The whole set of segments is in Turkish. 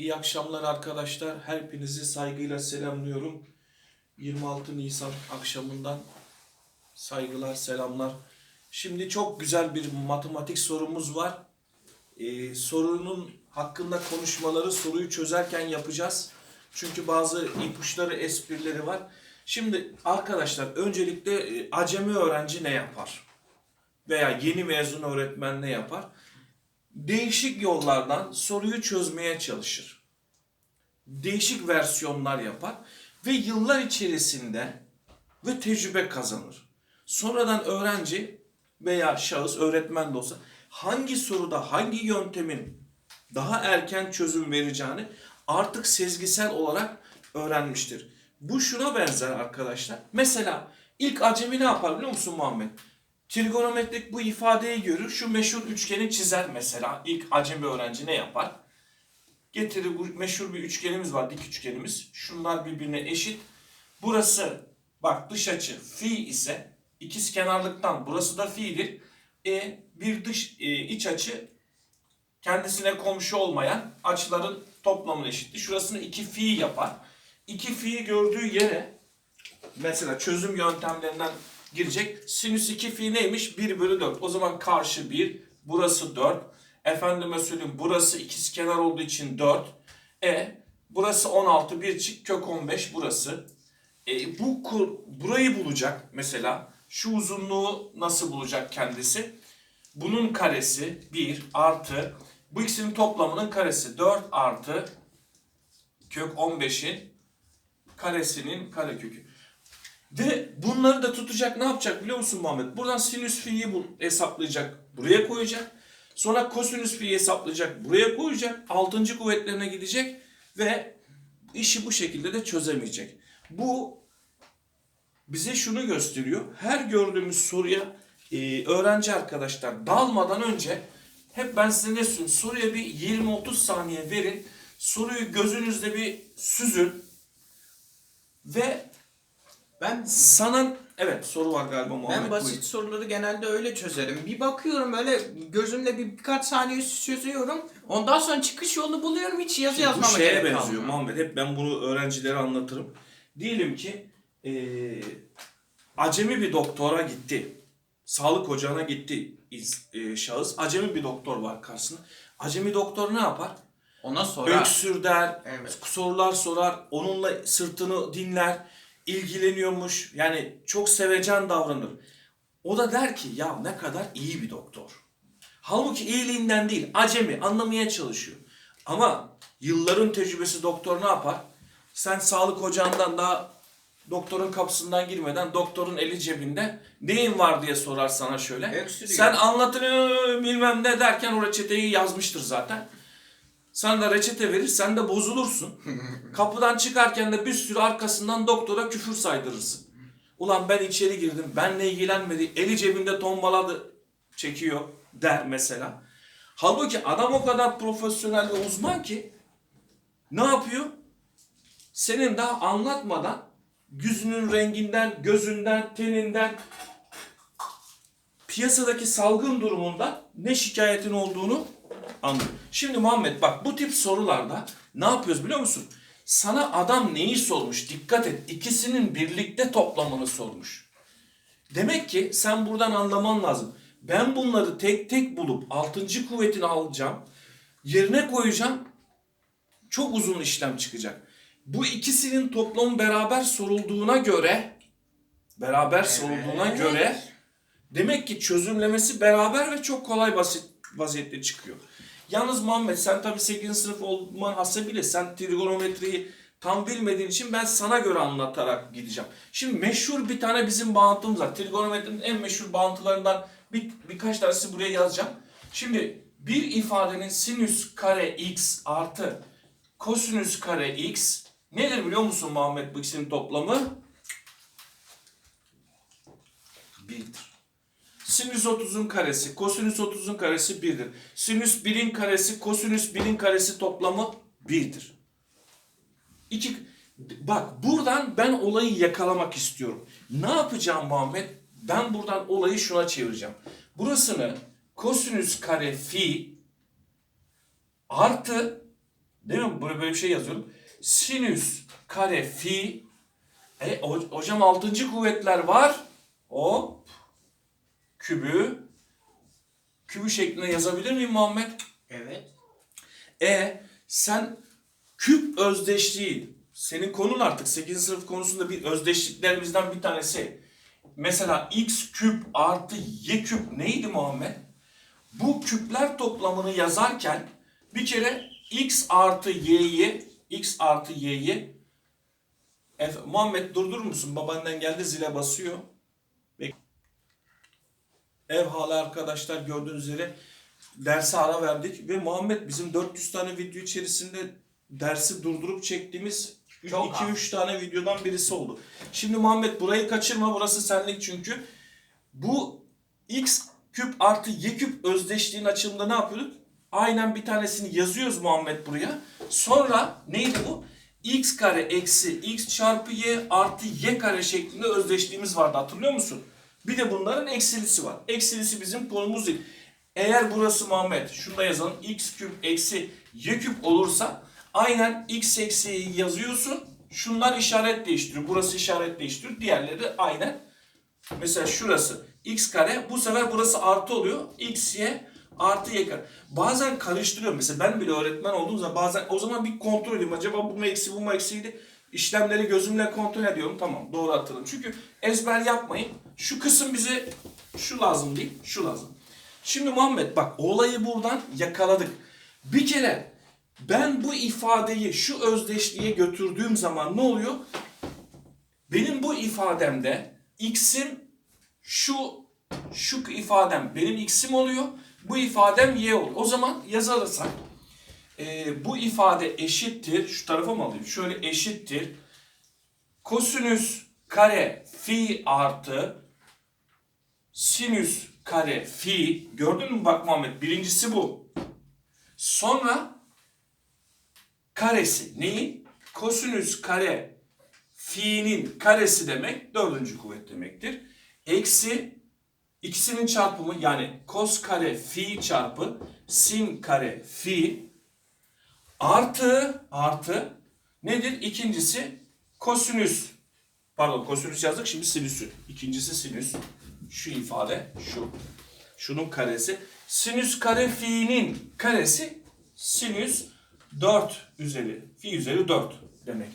İyi akşamlar arkadaşlar. Hepinizi saygıyla selamlıyorum. 26 Nisan akşamından saygılar, selamlar. Şimdi çok güzel bir matematik sorumuz var. Ee, sorunun hakkında konuşmaları soruyu çözerken yapacağız. Çünkü bazı ipuçları, esprileri var. Şimdi arkadaşlar öncelikle e, acemi öğrenci ne yapar? Veya yeni mezun öğretmen ne yapar? Değişik yollardan soruyu çözmeye çalışır. Değişik versiyonlar yapar ve yıllar içerisinde ve tecrübe kazanır. Sonradan öğrenci veya şahıs öğretmen de olsa hangi soruda hangi yöntemin daha erken çözüm vereceğini artık sezgisel olarak öğrenmiştir. Bu şuna benzer arkadaşlar. Mesela ilk acemi ne yapar biliyor musun Muhammed? Trigonometrik bu ifadeyi görür. Şu meşhur üçgeni çizer mesela. İlk acemi öğrenci ne yapar? Getirir bu meşhur bir üçgenimiz var. Dik üçgenimiz. Şunlar birbirine eşit. Burası bak dış açı fi ise ikiz kenarlıktan burası da fi'dir. E, bir dış e, iç açı kendisine komşu olmayan açıların toplamına eşittir. Şurasını 2 fi yapar. 2 fi'yi gördüğü yere mesela çözüm yöntemlerinden girecek. Sinüs 2 fi neymiş? 1 bölü 4. O zaman karşı 1, burası 4. Efendime söyleyeyim burası ikiz kenar olduğu için 4. E burası 16, 1 çık kök 15 burası. E, bu kur, burayı bulacak mesela. Şu uzunluğu nasıl bulacak kendisi? Bunun karesi 1 artı bu ikisinin toplamının karesi 4 artı kök 15'in karesinin karekökü. Ve bunları da tutacak ne yapacak biliyor musun Muhammed? Buradan sinüs fi'yi hesaplayacak, buraya koyacak. Sonra kosinüs fi'yi hesaplayacak, buraya koyacak. Altıncı kuvvetlerine gidecek ve işi bu şekilde de çözemeyecek. Bu bize şunu gösteriyor. Her gördüğümüz soruya e, öğrenci arkadaşlar dalmadan önce hep ben size ne söylüyorum? Soruya bir 20-30 saniye verin. Soruyu gözünüzde bir süzün. Ve Ben sana evet soru var galiba Muhammed. ben basit buyur. soruları genelde öyle çözerim. Bir bakıyorum öyle gözümle bir birkaç saniye çözüyorum. Ondan sonra çıkış yolunu buluyorum hiç yazı Bu yazmama şeye gerek benziyor kalmıyor. Muhammed. Hep ben bunu öğrencilere anlatırım. Diyelim ki eee, acemi bir doktora gitti. Sağlık ocağına gitti iz- eee, şahıs. Acemi bir doktor var karşısında. Acemi doktor ne yapar? Ona sorar. Öksür der, Evet. sorular sorar, onunla sırtını dinler, ilgileniyormuş. Yani çok sevecen davranır. O da der ki ya ne kadar iyi bir doktor. Halbuki iyiliğinden değil, acemi, anlamaya çalışıyor. Ama yılların tecrübesi doktor ne yapar? Sen sağlık ocağından daha doktorun kapısından girmeden doktorun eli cebinde neyin var diye sorar sana şöyle. Sen anlatını bilmem ne derken o reçeteyi yazmıştır zaten. Sen de reçete verir, sen de bozulursun. Kapıdan çıkarken de bir sürü arkasından doktora küfür saydırırsın. Ulan ben içeri girdim, benle ilgilenmedi, eli cebinde tombaladı çekiyor der mesela. Halbuki adam o kadar profesyonel ve uzman ki ne yapıyor? Senin daha anlatmadan yüzünün renginden, gözünden, teninden, piyasadaki salgın durumundan ne şikayetin olduğunu anlıyor. Şimdi Muhammed bak bu tip sorularda ne yapıyoruz biliyor musun? Sana adam neyi sormuş? Dikkat et. İkisinin birlikte toplamını sormuş. Demek ki sen buradan anlaman lazım. Ben bunları tek tek bulup altıncı kuvvetini alacağım. Yerine koyacağım. Çok uzun işlem çıkacak. Bu ikisinin toplamı beraber sorulduğuna göre beraber sorulduğuna Evet. göre Demek ki çözümlemesi beraber ve çok kolay basit vaziyette çıkıyor. Yalnız Muhammed sen tabii 8. sınıf olman hasebiyle sen trigonometriyi tam bilmediğin için ben sana göre anlatarak gideceğim. Şimdi meşhur bir tane bizim bağıntımız var. Trigonometrinin en meşhur bağıntılarından bir, birkaç tanesi buraya yazacağım. Şimdi bir ifadenin sinüs kare x artı kosinüs kare x nedir biliyor musun Muhammed bu ikisinin toplamı? Birdir. Sinüs 30'un karesi, kosinüs 30'un karesi 1'dir. Sinüs 1'in karesi, kosinüs 1'in karesi toplamı 1'dir. İki, bak buradan ben olayı yakalamak istiyorum. Ne yapacağım Muhammed? Ben buradan olayı şuna çevireceğim. Burasını kosinüs kare fi artı Değil mi? Buraya böyle bir şey yazıyorum. Sinüs kare fi. E ho- hocam altıncı kuvvetler var. Hop. Kübü. Kübü şeklinde yazabilir miyim Muhammed? Evet. E sen küp özdeşliği senin konun artık 8. sınıf konusunda bir özdeşliklerimizden bir tanesi. Mesela x küp artı y küp neydi Muhammed? Bu küpler toplamını yazarken bir kere x artı y'yi x artı y'yi Muhammed durdurur musun? Babannen geldi zile basıyor. Bek- Ev hala arkadaşlar gördüğünüz üzere derse ara verdik ve Muhammed bizim 400 tane video içerisinde dersi durdurup çektiğimiz Çok 2-3 tane videodan birisi oldu. Şimdi Muhammed burayı kaçırma burası senlik çünkü. Bu x küp artı y küp özdeşliğin açılımında ne yapıyorduk? Aynen bir tanesini yazıyoruz Muhammed buraya. Sonra neydi bu? x kare eksi x çarpı y artı y kare şeklinde özdeşliğimiz vardı hatırlıyor musun? Bir de bunların eksilisi var. Eksilisi bizim konumuz değil. Eğer burası Muhammed, şunu da yazalım. x küp eksi y küp olursa aynen x eksi y'yi yazıyorsun. Şunlar işaret değiştiriyor. Burası işaret değiştiriyor. Diğerleri aynen. Mesela şurası x kare. Bu sefer burası artı oluyor. x y artı y kare. Bazen karıştırıyorum. Mesela ben bile öğretmen olduğum zaman bazen o zaman bir kontrol edeyim. Acaba bu mu eksi bu mu eksiydi? İşlemleri gözümle kontrol ediyorum. Tamam doğru hatırladım. Çünkü ezber yapmayın. Şu kısım bize şu lazım değil. Şu lazım. Şimdi Muhammed bak olayı buradan yakaladık. Bir kere ben bu ifadeyi şu özdeşliğe götürdüğüm zaman ne oluyor? Benim bu ifademde x'im şu şu ifadem benim x'im oluyor. Bu ifadem y oluyor. O zaman yazarsak e, bu ifade eşittir. Şu tarafa mı alayım? Şöyle eşittir. Kosinüs kare fi artı sinüs kare fi. Gördün mü bak Muhammed? Birincisi bu. Sonra karesi. Neyin? Kosinüs kare fi'nin karesi demek dördüncü kuvvet demektir. Eksi ikisinin çarpımı yani kos kare fi çarpı sin kare fi artı artı nedir? İkincisi kosinüs pardon kosinüs yazdık şimdi sinüsü. İkincisi sinüs. Şu ifade şu. Şunun karesi. Sinüs kare fi'nin karesi sinüs 4 üzeri. Fi üzeri 4 demek.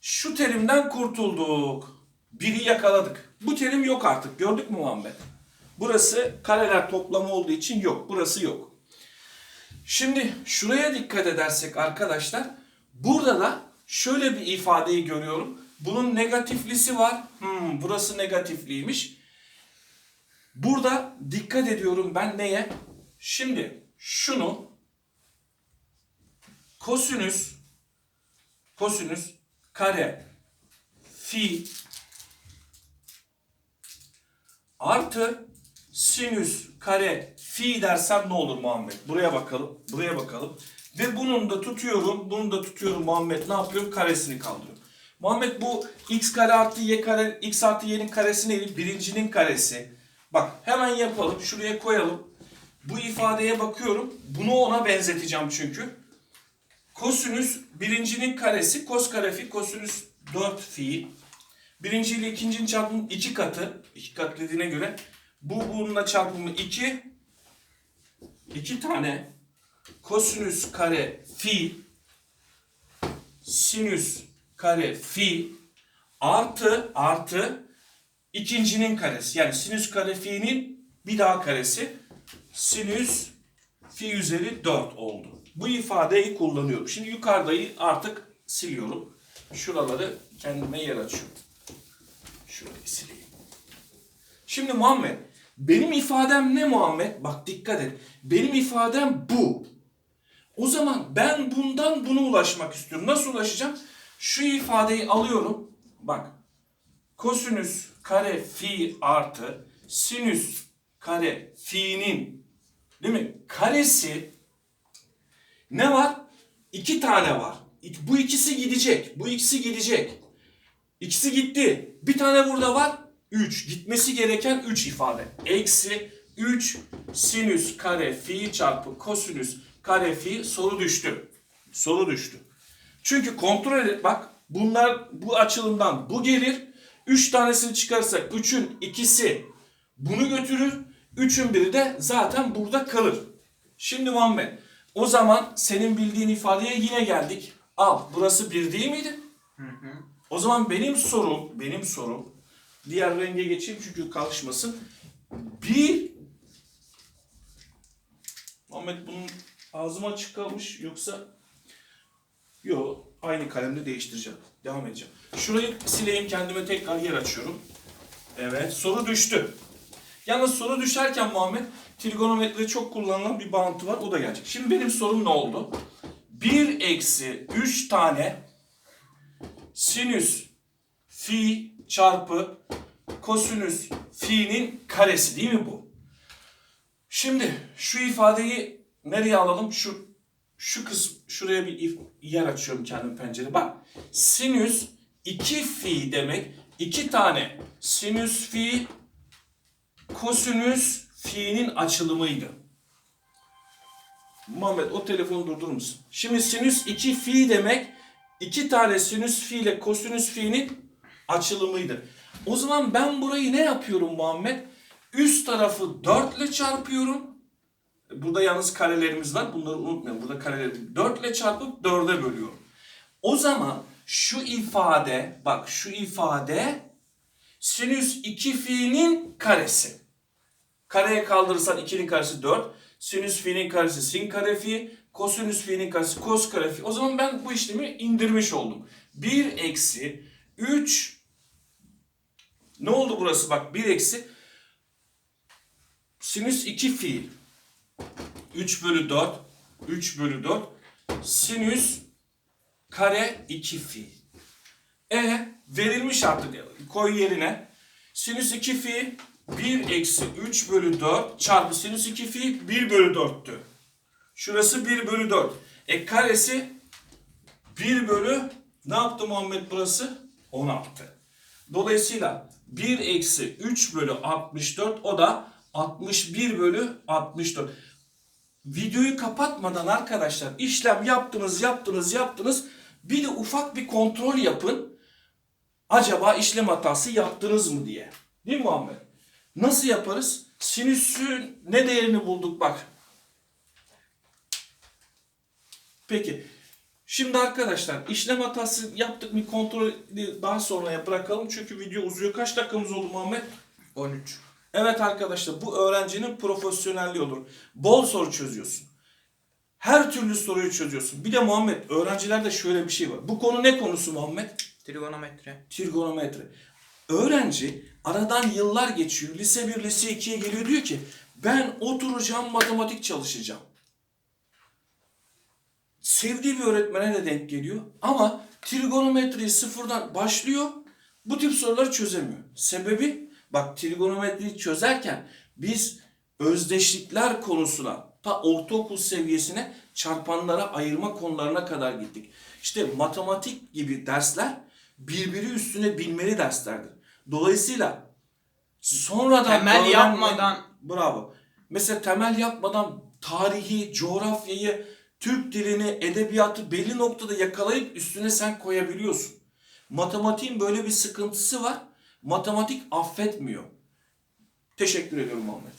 Şu terimden kurtulduk. Biri yakaladık. Bu terim yok artık. Gördük mü Muhammed? Burası kareler toplamı olduğu için yok. Burası yok. Şimdi şuraya dikkat edersek arkadaşlar. Burada da şöyle bir ifadeyi görüyorum. Bunun negatiflisi var. Hmm, burası negatifliymiş. Burada dikkat ediyorum ben neye? Şimdi şunu kosinüs kosinüs kare fi artı sinüs kare fi dersem ne olur Muhammed? Buraya bakalım. Buraya bakalım. Ve bunun da tutuyorum. Bunu da tutuyorum Muhammed. Ne yapıyorum? Karesini kaldırıyorum. Muhammed bu x kare artı y kare x artı y'nin karesi neydi? Birincinin karesi. Bak hemen yapalım. Şuraya koyalım. Bu ifadeye bakıyorum. Bunu ona benzeteceğim çünkü. Kosinüs birincinin karesi kos kare fi kosinüs 4 fi. Birinci ile ikincinin çarpımı iki katı. iki kat dediğine göre bu bununla çarpımı 2. 2 tane kosinüs kare fi sinüs kare fi artı artı ikincinin karesi. Yani sinüs kare fi'nin bir daha karesi sinüs fi üzeri 4 oldu. Bu ifadeyi kullanıyorum. Şimdi yukarıdayı artık siliyorum. Şuraları kendime yer açıyorum. Şurayı sileyim. Şimdi Muhammed, benim ifadem ne Muhammed? Bak dikkat et. Benim ifadem bu. O zaman ben bundan buna ulaşmak istiyorum. Nasıl ulaşacağım? Şu ifadeyi alıyorum. Bak. Kosinüs kare fi artı sinüs kare fi'nin değil mi? Karesi ne var? İki tane var. Bu ikisi gidecek. Bu ikisi gidecek. İkisi gitti. Bir tane burada var. 3. Gitmesi gereken 3 ifade. Eksi 3 sinüs kare fi çarpı kosinüs kare fi soru düştü. Soru düştü. Çünkü kontrol et bak bunlar bu açılımdan bu gelir. 3 tanesini çıkarırsak 3'ün ikisi bunu götürür. 3'ün biri de zaten burada kalır. Şimdi Muhammed o zaman senin bildiğin ifadeye yine geldik. Al burası 1 değil miydi? O zaman benim sorum, benim sorum diğer renge geçeyim çünkü kalkışmasın. Bir Muhammed bunun ağzım açık kalmış yoksa Yok aynı kalemle değiştireceğim. Devam edeceğim. Şurayı sileyim kendime tekrar yer açıyorum. Evet soru düştü. Yalnız soru düşerken Muhammed trigonometride çok kullanılan bir bağıntı var o da gelecek. Şimdi benim sorum ne oldu? 1 eksi 3 tane sinüs fi çarpı kosinüs fi'nin karesi değil mi bu? Şimdi şu ifadeyi nereye alalım? Şu şu kısım şuraya bir yer açıyorum kendim pencere. Bak sinüs 2 fi demek. iki tane sinüs fi kosinüs fi'nin açılımıydı. Muhammed o telefonu durdurur musun? Şimdi sinüs 2 fi demek iki tane sinüs fi ile kosinüs fi'nin açılımıydı. O zaman ben burayı ne yapıyorum Muhammed? Üst tarafı 4 ile çarpıyorum. Burada yalnız karelerimiz var. Bunları unutmayın. Burada kareleri 4 ile çarpıp 4'e bölüyorum. O zaman şu ifade, bak şu ifade sinüs 2 fi'nin karesi. Kareye kaldırırsan 2'nin karesi 4. Sinüs fi'nin karesi sin kare fi. Kosinüs fi'nin karesi kos kare fi. O zaman ben bu işlemi indirmiş oldum. 1 eksi 3 ne oldu burası bak 1 eksi sinüs 2 fi 3 bölü 4 3 bölü 4 sinüs kare 2 fi. E verilmiş artık koy yerine. Sinüs 2 fi 1 eksi 3 bölü 4 çarpı sinüs 2 fi 1 bölü 4'tü. Şurası 1 bölü 4. E karesi 1 bölü ne yaptı Muhammed burası? 16. Dolayısıyla 1 eksi 3 bölü 64 o da 61 bölü 64. Videoyu kapatmadan arkadaşlar işlem yaptınız yaptınız yaptınız bir de ufak bir kontrol yapın. Acaba işlem hatası yaptınız mı diye. Değil mi Muhammed? Nasıl yaparız? Sinüsün ne değerini bulduk bak. Peki. Şimdi arkadaşlar işlem hatası yaptık mı kontrolü daha sonraya bırakalım. Çünkü video uzuyor. Kaç dakikamız oldu Muhammed? 13. Evet arkadaşlar bu öğrencinin profesyonelliği olur. Bol soru çözüyorsun. Her türlü soruyu çözüyorsun. Bir de Muhammed öğrencilerde şöyle bir şey var. Bu konu ne konusu Muhammed? Trigonometri. Trigonometri. Öğrenci aradan yıllar geçiyor. Lise 1, lise 2'ye geliyor diyor ki ben oturacağım matematik çalışacağım. Sevdiği bir öğretmene de denk geliyor. Ama trigonometriyi sıfırdan başlıyor. Bu tip soruları çözemiyor. Sebebi bak trigonometriyi çözerken biz özdeşlikler konusuna ta ortaokul seviyesine çarpanlara ayırma konularına kadar gittik. İşte matematik gibi dersler birbiri üstüne bilmeli derslerdir. Dolayısıyla sonradan Temel öğrenme- yapmadan Bravo. Mesela temel yapmadan tarihi, coğrafyayı, Türk dilini, edebiyatı belli noktada yakalayıp üstüne sen koyabiliyorsun. Matematiğin böyle bir sıkıntısı var. Matematik affetmiyor. Teşekkür ediyorum Muhammed.